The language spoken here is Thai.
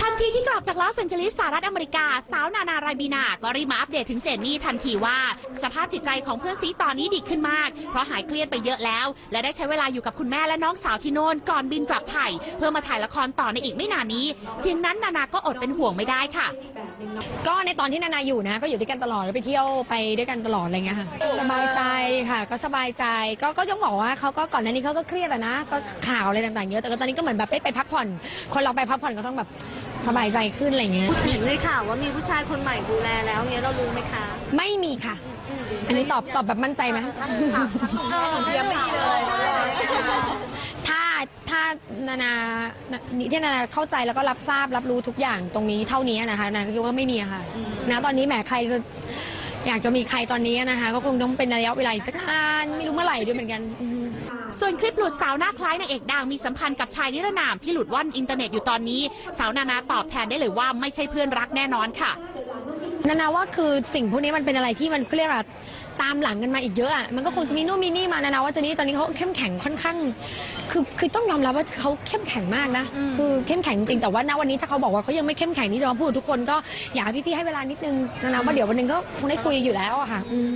ทันทีที่กลับจากลอสแอนเจลิสสหรัฐอเมริกา สาวนานาไรบีนาก็รีบมาอัปเดตถึงเจนนี่ทันทีว่า สภาพจิตใจของเพื่อนซีตอนนี้ดีขึ้นมาก เพราะหายเครียดไปเยอะแล้ว และได้ใช้เวลาอยู่กับคุณแม่และน้องสาวที่โน่นก่อนบินกลับไทย เพื่อมาถ่ายละครต่อในอีกไม่นานนี้เพียงนั้นนานาก็อดเป็นห่วงไม่ได้ค่ะ ก็ในตอนที่นานาอยู่นะ ก็อยู่ด้วยกันตลอดแล้วไปเที่ยวไปด้วยกันตลอดอะไรเงี้ยค่ะสบายใจค่ะ ก็สบายใจก็ก็ต้องบอกว่าเขาก็ก่อนหน้านี้เขาก็เครียดอะนะก็ข่าวอะไรต่างๆเยอะแต่ก็ตอนนี้ก็เหมือนแบบได้ไปพักผ่อน คนเราไปพักผ่อนก็ต้องแบบสบายใจขึ้นอะไรเงี้ยหญิงเลยค่ะว่ามีผู้ชายคนใหม่ดูแลแล้วเนี้ยเรารู้ไหมคะไม่มีค่ะ อันนี้ตอบตอบแบบมั่นใจไหมยังไม่มีเลยถ้าถ้า นานาที่นานาเข้าใจแล้วก็รับทราบรับรู้ทุกอย่างตรงนี้เท่านี้นะคะนานาก็คิดว่าไม่มีอะค่ะนะตอนนี้แหมใครจะอยากจะมีใครตอนนี้นะคะ ก็คงต้องเป็นระยะเวลาอีกสักนานไม่รู้เมื่อไหร่ด้วยเหมือนกันอืมส่วนคลิปหลุดสาวหน้าคล้ายนางเอกดังมีสัมพันธ์กับชายนิรนามที่หลุดว่อนอินเทอร์เน็ตอยู่ตอนนี้ สาวนานาตอบแทนได้เลยว่าไม่ใช่เพื่อนรักแน่นอนค่ะ นานาว่าคือสิ่งพวกนี้มันเป็นอะไรที่มันเขาเรียกว่าตามหลังกันมาอีกเยอะอะมันก็คงจะมีนู่นมีนี่มานานาว่าเจนี่ตอนนี้เขาเข้มแข็งค่อนข้าง คือคือต้องยอมรับว่าเขาเข้มแข็งมากนะคือเข้มแข็งจริงแต่ว่าณวันนี้ถ้าเขาบอกว่าเขายังไม่เข้มแข็งที่จะมาพูดกับทุกคนก็อยากให้พี่ๆให้เวลานิดนึงนานาว่าเดี๋ยววันหนึงก็คงได้คุยอยู่แล้วอะค่ะอืม